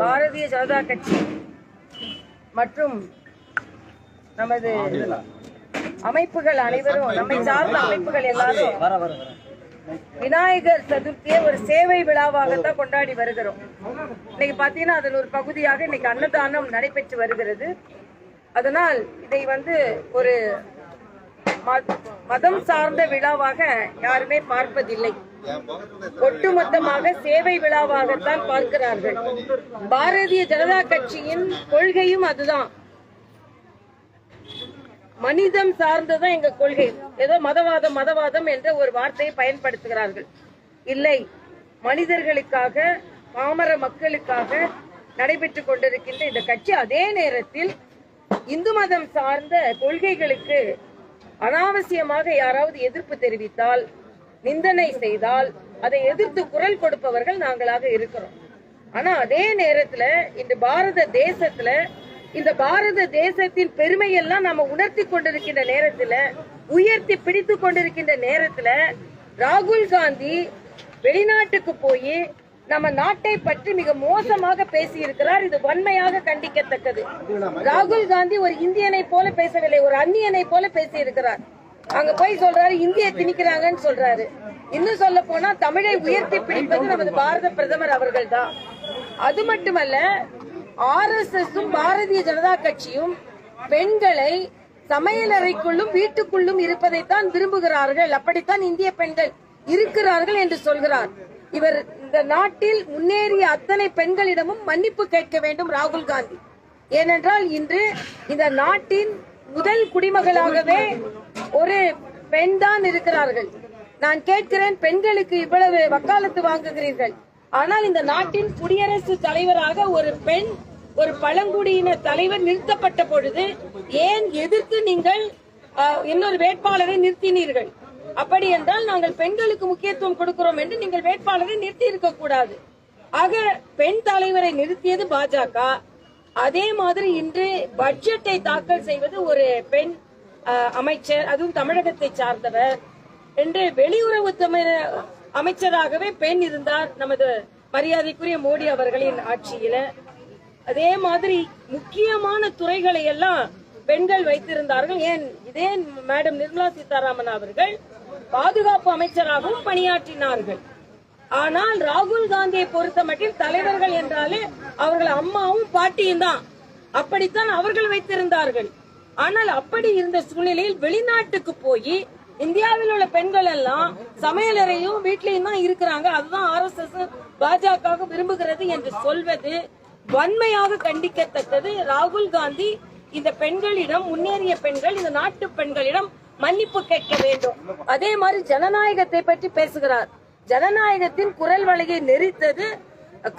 பாரதிய ஜனதா கட்சி மற்றும் நமது அமைப்புகள் அனைவரும் நம்மை சார்ந்த அமைப்புகள் எல்லாரும் விநாயகர் சதுர்த்தியை ஒரு சேவை விழாவாகத்தான் கொண்டாடி வருகிறோம். இன்னைக்கு பாத்தீங்கன்னா அதன் ஒரு பகுதியாக இன்னைக்கு அன்னதானம் நடைபெற்று வருகிறது. அதனால் இதை வந்து ஒரு மதம் சார்ந்த விழாவாக யாருமே பார்ப்பதில்லை. ஒட்டுமொத்தமாக சேவை விழாவாகத்தான் பார்க்கிறார்கள். பாரதிய ஜனதா கட்சியின் கொள்கையும் அதுதான். மனிதம் சார்ந்ததான் எங்க கொள்கை. ஏதோ மதவாதம் மதவாதம் என்ற ஒரு வார்த்தையை பயன்படுத்துகிறார்கள். இல்லை மனிதர்களுக்காக பாமர மக்களுக்காக நடைபெற்றுக் கொண்டிருக்கின்ற இந்த கட்சி அதே நேரத்தில் இந்து மதம் சார்ந்த கொள்கைகளுக்கு அனாவசியமாக யாராவது எதிர்ப்பு தெரிவித்தால் நிந்தனை செய்தால் அதை எதிர்த்து குரல் கொடுப்பவர்கள் நாங்களாக இருக்கிறோம். ஆனா அதே நேரத்துல இந்த பாரத தேசத்துல இந்த பாரத தேசத்தின் பெருமையெல்லாம் நாம உணர்த்தி கொண்டிருக்கின்ற நேரத்துல உயர்த்தி பிடித்து கொண்டிருக்கின்ற நேரத்துல ராகுல் காந்தி வெளிநாட்டுக்கு போய் நம்ம நாட்டை பற்றி மிக மோசமாக பேசி இருக்கிறார் இது வன்மையாக கண்டிக்கத்தக்கது. ராகுல் காந்தி ஒரு இந்தியனை போல பேசவில்லை ஒரு அந்நியனை போல பேசி இருக்கிறார் அங்க போய் சொல்றாரு இந்திய திணிக்கிறாங்கன்னு சொல்றாரு. இன்னும் சொல்ல போனா தமிழை உயர்த்தி பிடிப்பது நமது பாரத பிரதமர் அவர்கள் தான் அது மட்டுமல்ல R S S Bharatiya Janata கட்சியும் பெண்களை சமையலறைக்குள்ளும் வீட்டுக்குள்ளும் இருப்பதைத்தான் விரும்புகிறார்கள். அப்படித்தான் இந்திய பெண்கள் இருக்கிறார்கள் என்று சொல்கிறார். இவர் இந்த நாட்டில் முன்னேறிய அத்தனை பெண்களிடமும் மன்னிப்பு கேட்க வேண்டும் ராகுல் காந்தி. ஏனென்றால் இன்று இந்த நாட்டின் முதல் குடிமகளாகவே ஒரு பெண் தான் இருக்கிறார்கள். நான் கேட்கிறேன் பெண்களுக்கு இவ்வளவு வக்காலத்து வாங்குகிறீர்கள். ஆனால் இந்த நாட்டின் குடியரசு தலைவராக ஒரு பெண் ஒரு பழங்குடியின தலைவர் நிறுத்தப்பட்ட பொழுது ஏன் எதிர்த்து நீங்கள் இன்னொரு வேட்பாளரை நிறுத்தினீர்கள்? அப்படி என்றால் நாங்கள் பெண்களுக்கு முக்கியத்துவம் கொடுக்கிறோம் என்று நீங்கள் வேட்பாளரை நிறுத்தி இருக்க கூடாது. ஆக பெண் தலைவரை நிறுத்தியது பாஜக. அதே மாதிரி இன்று பட்ஜெட்டை தாக்கல் செய்வது ஒரு பெண் அமைச்சர் அதுவும் தமிழகத்தை சார்ந்தவர். என்று வெளியுறவு அமைச்சராகவே பெண் இருந்தார் நமது மரியாதைக்குரிய மோடி அவர்களின் ஆட்சியில. அதே மாதிரி முக்கியமான துறைகளை எல்லாம் பெண்கள் வைத்திருந்தார்கள். ஏன் இதே மேடம் நிர்மலா சீதாராமன் அவர்கள் பாதுகாப்பு அமைச்சராகவும் பணியாற்றினார்கள். ஆனால் ராகுல் காந்தியை பொறுத்த மட்டும் தலைவர்கள் என்றாலே அவர்கள் அம்மாவும் பாட்டியும் தான். அப்படித்தான் அவர்கள் வைத்திருந்தார்கள். ஆனால் அப்படி இருந்த சூழ்நிலையில் வெளிநாட்டுக்கு போய் இந்தியாவில் உள்ள பெண்கள் எல்லாம் சமையலறையும் வீட்லயும் தான் இருக்கிறாங்க. அதுதான் ஆர் எஸ் எஸ் பாஜக விரும்புகிறது என்று சொல்வது வன்மையாக கண்டிக்கத்தக்கது. ராகுல் காந்தி இந்த பெண்களிடம் முன்னேறிய பெண்கள் இந்த நாட்டு பெண்களிடம் மன்னிப்பு கேட்க வேண்டும். அதே மாதிரி ஜனநாயகத்தை பற்றி பேசுகிறார். ஜனநாயகத்தின் குரல் வலையை நெறித்தது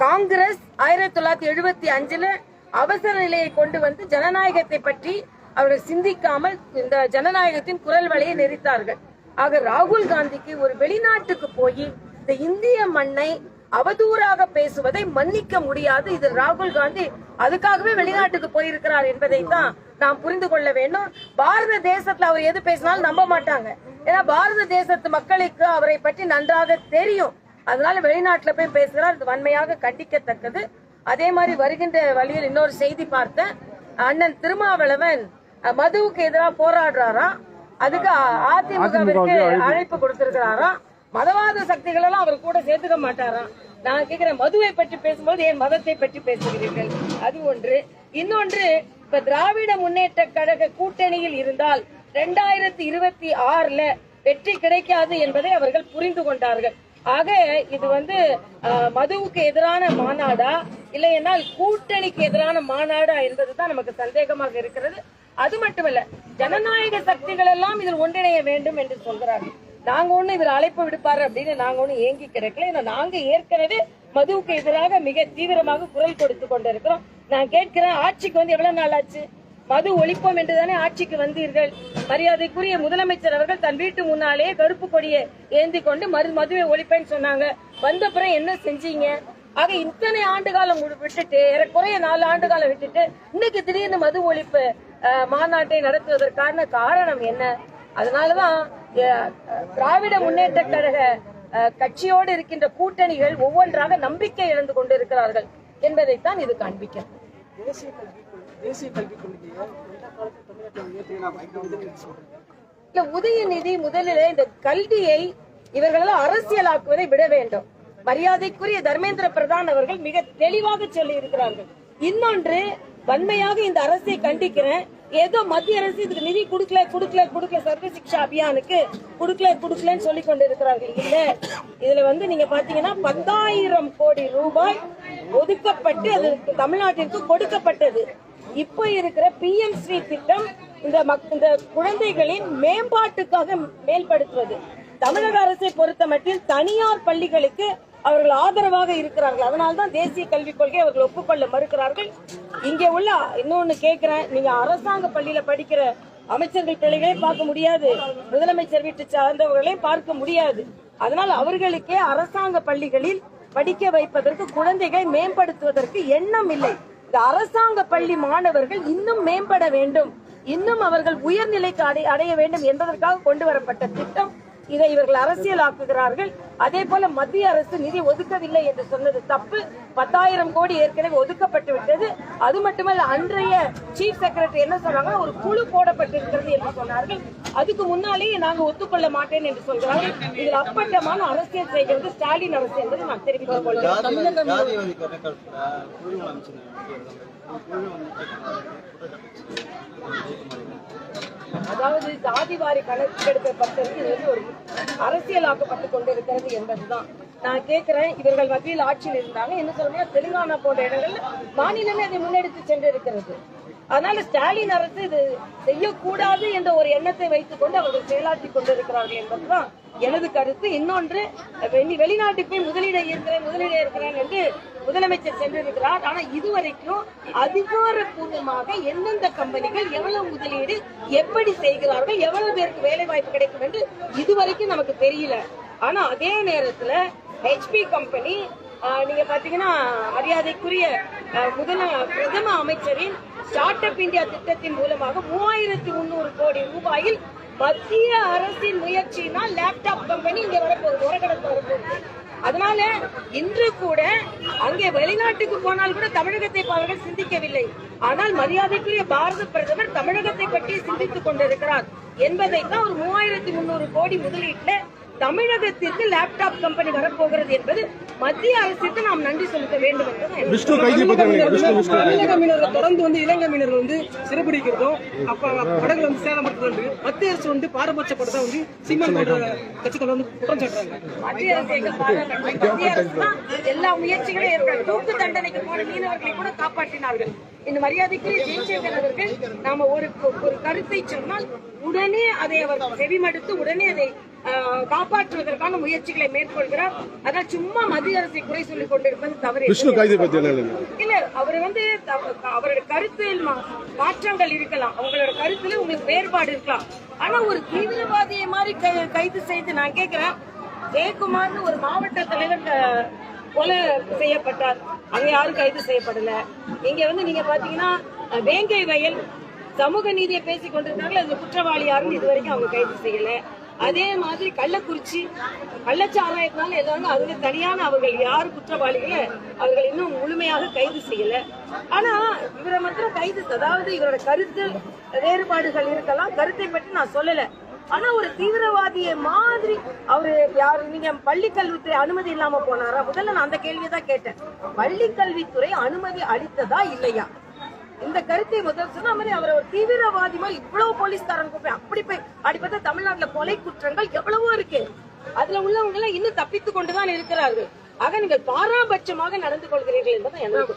காங்கிரஸ். ஆயிரத்தி தொள்ளாயிரத்தி எழுபத்தி அஞ்சுல அவசர நிலையை கொண்டு வந்து ஜனநாயகத்தை பற்றி அவர்கள் சிந்திக்காமல் இந்த ஜனநாயகத்தின் குரல் வலையை நெறித்தார்கள் ஆக ராகுல் காந்திக்கு ஒரு வெளிநாட்டுக்கு போய் இந்த இந்திய மண்ணை அவதூறாக பேசுவதை மன்னிக்க முடியாது. இது ராகுல் காந்தி அதுக்காகவே வெளிநாட்டுக்கு போயிருக்கிறார் என்பதை தான் நாம் புரிந்து கொள்ள வேண்டும். பாரத தேசத்துல அவர் எது பேசினாலும் நம்ப மாட்டாங்க. ஏன்னா பாரத தேசத்து மக்களுக்கு அவரை பற்றி நன்றாக தெரியும். அதனால வெளிநாட்டுல போய் பேசுகிறார். இது வன்மையாக கண்டிக்கத்தக்கது. அதே மாதிரி வருகின்ற வழியில் இன்னொரு செய்தி பார்த்தேன். அண்ணன் திருமாவளவன் மதுவுக்கு எதிராக போராடுறாராம் அதுக்கு அதிமுகவிற்கு அழைப்பு. கொடுத்திருக்கிறாராம் மதவாத சக்திகள் எல்லாம் அவர் கூட சேர்த்துக்க மாட்டாராம் நான் கேக்குறேன் மதுவை பற்றி பேசும்போது ஏன் மதத்தை பற்றி பேசுகிறீர்கள்? அது ஒன்று. இன்னொன்று இப்ப திராவிட முன்னேற்ற கழக கூட்டணியில் இருந்தால் ரெண்டாயிரத்தி இருபத்தி ஆறுல வெற்றி கிடைக்காது என்பதை அவர்கள் புரிந்து கொண்டார்கள். ஆக இது வந்து மதுவுக்கு எதிரான மாநாடா? இல்லை என்றால் கூட்டணிக்கு எதிரான மாநாடா என்பதுதான் நமக்கு சந்தேகமாக இருக்கிறது. அது மட்டுமல்ல ஜனநாயக சக்திகள் எல்லாம் இதில் ஒன்றிணைய வேண்டும் என்று சொல்கிறார்கள். நாங்க ஒண்ணு இவர் அழைப்பு விடுப்பாரு அப்படின்னு நாங்க ஒண்ணு ஏங்கி கிடைக்கல. ஏன்னா நாங்க ஏற்கனவே மதுவுக்கு எதிராக மிக தீவிரமாக குரல் கொடுத்து கொண்டிருக்கிறோம். நான் கேட்கிறேன் ஆட்சிக்கு வந்து எவ்வளவு நாள் ஆச்சு? மது ஒழிப்போம் என்றுதானே ஆட்சிக்கு வந்தீர்கள். மரியாதைக்குரிய முதலமைச்சர் அவர்கள் தன் வீட்டு முன்னாலே கருப்பு கொடியை ஏந்தி கொண்டு மது மதுவை ஒழிப்பேன்னு சொன்னாங்க. வந்த பிறகு என்ன செஞ்சீங்க? ஆக இத்தனை ஆண்டு காலம் விட்டுட்டு ஏறக்குறைய நாலு ஆண்டு காலம் விட்டுட்டு இன்னைக்கு திடீர்னு மது ஒழிப்பு மாநாட்டை நடத்துவதற்கான காரணம் என்ன? அதனாலதான் திராவிட முன்னேற்ற கழக கட்சியோடு இருக்கின்ற கூட்டணிகள் ஒவ்வொன்றாக நம்பிக்கை இழந்து கொண்டிருக்கிறார்கள் என்பதைத்தான் இது காண்பிக்கிறது. இல்ல உதயநிதி முதலில் இந்த கல்வியை இவர்களெல்லாம் அரசியலாக்குவதை விட வேண்டும். மரியாதைக்குரிய தர்மேந்திர பிரதான் அவர்கள் மிக தெளிவாக சொல்லி இருக்கிறார்கள் இன்னொன்று வன்மையாக இந்த அரசை கண்டிக்கிறேன். ஏதோ மத்திய அரசு இதுக்கு நிதி கொடுக்கல கொடுக்கல கொடுக்கல சர்வ சிக்ஷா அபியானுக்கு கொடுக்கல கொடுக்கலன்னு சொல்லி கொண்டு இருக்கிறார்கள் இல்ல. இதுல வந்து நீங்க பாத்தீங்கன்னா பத்தாயிரம் கோடி ரூபாய் ஒதுக்கப்பட்டு அது தமிழ்நாட்டிற்கு கொடுக்கப்பட்டது. இப்போ இருக்கிற பிஎம் ஸ்ரீ திட்டம் இந்த மக்- இந்த குழந்தைகளின் மேம்பாட்டுக்காக மேம்படுத்துவது. தமிழக அரசை பொறுத்த மட்டில் தனியார் பள்ளிகளுக்கு அவர்கள் ஆதரவாக இருக்கிறார்கள். அதனால்தான் தேசிய கல்விக் கொள்கை அவர்கள் ஒப்புக்கொள்ள மறுக்கிறார்கள். இங்கே உள்ள இன்னொன்னு கேட்கிறேன். நீங்க அரசாங்க பள்ளியில படிக்கிற அமைச்சர்கள் பிள்ளைகளை பார்க்க முடியாது. முதலமைச்சர் வீட்டு சார்ந்தவர்களையும் பார்க்க முடியாது. அதனால் அவர்களுக்கே அரசாங்க பள்ளிகளில் படிக்க வைப்பதற்கு குழந்தைகளை மேம்படுத்துவதற்கு எண்ணம் இல்லை. இந்த அரசாங்க பள்ளி மாணவர்கள் இன்னும் மேம்பட வேண்டும். இன்னும் அவர்கள் உயர்நிலைக்கு அடை- அடைய வேண்டும் என்பதற்காக கொண்டு வரப்பட்ட திட்டம் இதை இவர்கள் அரசியல் ஆக்குகிறார்கள் அதே போல மத்திய அரசு நிதி ஒதுக்கவில்லை என்று சொன்னது தப்பு. பத்தாயிரம் கோடி ஏற்கனவே ஒதுக்கப்பட்டு விட்டது. அது மட்டுமல்ல அன்றைய சீஃப் செக்ரட்டரி என்ன சொன்னாங்க ஒரு குழு போடப்பட்டிருக்கிறது என்று சொன்னார்கள். அதுக்கு முன்னாலேயே நாங்க ஒத்துக்கொள்ள மாட்டேன் என்று சொல்கிறார்கள் இதில் அப்பட்டமான அரசியல் செய்கிறது ஸ்டாலின் அரசு என்பதை நான் தெரிவித்துக் கொள்கிறேன். ஜாதி அதாவது ஜாதிவாரி கணக்கெடுப்பை பற்றிற்கு இது வந்து ஒரு அரசியலாக்கப்பட்டு கொண்டிருக்கிறது என்பதுதான். நான் கேட்கிறேன் இவர்கள் மத்தியில் ஆட்சியில் இருந்தாங்க. என்ன சொல்லணும் தெலுங்கானா போன்ற இடங்கள்ல மாநிலமே அதை முன்னெடுத்து சென்றிருக்கிறது. அதனால ஸ்டாலின் அரசு இது செய்யக்கூடாது என்ற ஒரு எண்ணத்தை வைத்துக் கொண்டு அவர்கள் செயலாற்றி கொண்டிருக்கிறார்கள் என்பதுதான் எனது கருத்து. இன்னொன்று வெளிநாட்டுக்கு போய் முதலீடு இருக்கிறேன் முதலீடு இருக்கிறேன் என்று முதலமைச்சர் சென்றிருக்கிறார். ஆனா இதுவரைக்கும் அதிகாரப்பூர்வமாக எந்தெந்த கம்பெனிகள் எவ்வளவு முதலீடு எப்படி செய்கிறார்கள் எவ்வளவு பேருக்கு வேலை வாய்ப்பு கிடைக்கும் என்று இதுவரைக்கும் நமக்கு தெரியல. ஆனா அதே நேரத்துல ஹெச்பி கம்பெனி நீங்க பாத்தீங்கன்னா மரியாதைக்குரிய முதல பிரதம அமைச்சரின் ஸ்டார்ட் அப் இந்தியா திட்டத்தின் மூலமாக மூவாயிரத்தி முன்னூறு கோடி ரூபாயில் மத்திய அரசின் முயற்சியினால் லேப்டாப் கம்பெனி இங்க வரப்போகுது உரகடத்து வரப்போகுது. அதனால இன்று கூட அங்கே வெளிநாட்டுக்கு போனால் கூட தமிழகத்தை அவர்கள் சிந்திக்கவில்லை. ஆனால் மரியாதைக்குரிய பாரத பிரதமர் தமிழகத்தை பற்றி சிந்தித்துக் கொண்டிருக்கிறார். என்பதை தான் ஒரு மூவாயிரத்தி முன்னூறு கோடி முதலீட்டுல தமிழகத்திற்கு லேப்டாப் கம்பெனி வரப்போகிறது என்பது மத்திய அரசுக்கு நாம் நன்றி செலுத்த வேண்டும் தமிழக மீனவர்கள் தொடர்ந்து வந்து இலங்கை மீனவர்கள் வந்து சிறைபிடிக்கிறதும் அப்ப படகுல வந்து சேதப்படுத்துறது மத்திய அரசு வந்து பாரபட்சப்படுத்த வந்து சீமான் போன்ற கட்சிகள் வந்து குற்றம் சாட்டுறாங்க. மத்திய அரசு. மத்திய அரசு தான் எல்லா முயற்சிகளும் ஏற்கனவே தூக்கு தண்டனைக்கு போன மீனவர்களை கூட காப்பாற்றினார்கள். இந்த மரியாதைக்குரிய ஜெயசேகர் அவர்கள் நாம ஒரு ஒரு கருத்தை சொன்னால் உடனே அதை அவர் செவிமடுத்து உடனே அதை காப்பாற்றுவதற்கான முயற்சிகளை மேற்கொள்கிறார். அதான் சும்மா மத்திய அரசை குறை சொல்லிக் கொண்டிருப்பது தவறு விஷ்ணு கைது பத்தி என்ன நினைக்கிறீங்க? இல்ல அவர் வந்து அவரோட கருத்தில் மாற்றங்கள் இருக்கலாம். அவங்களோட கருத்துல உங்களுக்கு வேறுபாடு இருக்கலாம். ஆனா ஒரு தீவிரவாதியை மாதிரி கைது செய்து நான் கேக்குறேன். ஜெயக்குமார்னு ஒரு மாவட்ட தலைவர் கொலை செய்யப்பட்டார். அங்க யாரும் கைது செய்யப்படல. இங்க வந்து நீங்க பாத்தீங்கன்னா வேங்கை வயல் சமூக நீதியை பேசிக் கொண்டிருந்தாங்க அந்த குற்றவாளி யாருன்னு இது வரைக்கும் அவங்க கைது செய்யல. அதே மாதிரி கள்ளக்குறிச்சி கள்ளச்சாராயத்தினால எல்லாரும் அதுக்கு தனியான அவர்கள் யார் குற்றவாளிகளை அவர்கள் இன்னும் முழுமையாக கைது செய்யல. ஆனா இவரை மாத்திரம் கைது அதாவது இவரோட கருத்து வேறுபாடுகள் இருக்கலாம் கருத்தை பற்றி நான் சொல்லல. ஆனா ஒரு தீவிரவாதியை மாதிரி அவரு யாரு நீங்க பள்ளி கல்வித்துறை அனுமதி இல்லாம போனாரா? முதல்ல நான் அந்த கேள்வியை தான் கேட்டேன். பள்ளி கல்வித்துறை அனுமதி அளித்ததா இல்லையா? இந்த கருத்தை முதல் சொன்ன மாதிரி அவர் ஒரு தீவிரவாதி மாதிரி இவ்வளவு போலீஸ்காரங்க போய் அப்படி போய் அப்படி பார்த்தா தமிழ்நாட்டுல கொலை குற்றங்கள் எவ்வளவோ இருக்கு. அதுல உள்ளவங்க எல்லாம் இன்னும் தப்பித்துக் கொண்டுதான் இருக்கிறார்கள். ஆக நீங்கள் பாராபட்சமாக நடந்து கொள்கிறீர்கள் என்பதை எனக்கு